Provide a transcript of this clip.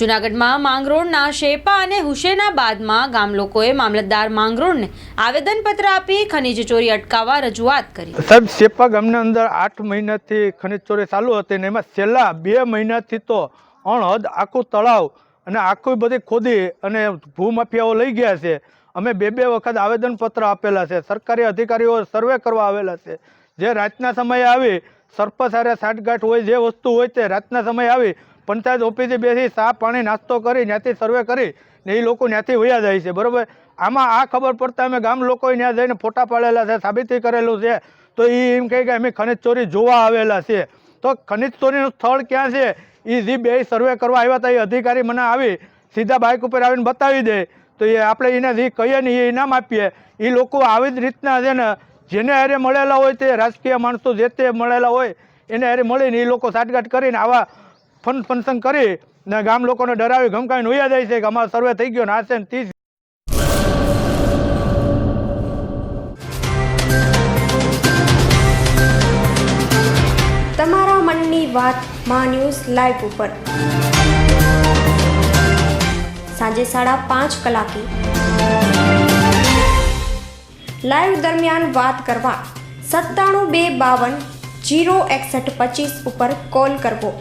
જૂનાગઢમાં માંગરોળના શેપા અને હુસેનાબાદમાં ગામ લોકોએ મામલતદાર માંગરોળને આવેદનપત્ર આપી ખનીજ ચોરી અટકાવવા રજૂઆત કરી. સાહેબ, શેપા ગામના અંદર આઠ મહિનાથી ખનિજ ચોરી ચાલુ હતી અને એમાં છેલ્લા બે મહિનાથી તો અણહદ આખું તળાવ અને આખું બધી ખોદી અને ભૂમાફિયાઓ લઈ ગયા છે. અમે બે બે વખત આવેદનપત્ર આપેલા છે. સરકારી અધિકારીઓ સર્વે કરવા આવેલા છે. જે રાતના સમયે આવી, સરપંચ હારે સાઠગાંઠ હોય, જે વસ્તુ હોય તે રાતના સમયે આવી પંચાયત ઓફિસે બેસી ચા પાણી નાસ્તો કરી, ત્યાંથી સર્વે કરી ને એ લોકો ત્યાંથી વયા જાય છે, બરાબર? આમાં આ ખબર પડતા અમે ગામ લોકોએ ત્યાં જઈને ફોટા પાડેલા છે, સાબિતી કરેલું છે. તો એ એમ કહે કે અમે ખનિજ ચોરી જોવા આવેલા છે તો ખનિજ ચોરીનું સ્થળ ક્યાં છે? એ જે બે સર્વે કરવા આવ્યા હતા એ અધિકારી મને આવી, સીધા બાઇક ઉપર આવીને બતાવી દે. તો એ આપણે એને જે કહીએ ને એ ઇનામ આપીએ. એ લોકો આવી જ રીતના છે ને, જેને હારે મળેલા હોય તે રાજકીય માણસો જે તે મળેલા હોય, એને હારે મળીને એ લોકો સાટગાંઠ કરીને આવા ફન ફંક્શન કરી ને ગામ લોકોને ડરાવી ધમકાવીને ઉયા જાય છે કે અમારો સર્વે થઈ ગયો ને આ છે ને તી તમારા મનની વાતમાં ન્યૂઝ લાઈવ ઉપર. સાંજે સાડા પાંચ કલાકે. લાઈવ દરમિયાન વાત કરવા સત્તાણું બે બાવન જીરો એકસઠ પચીસ ઉપર કોલ કરવો.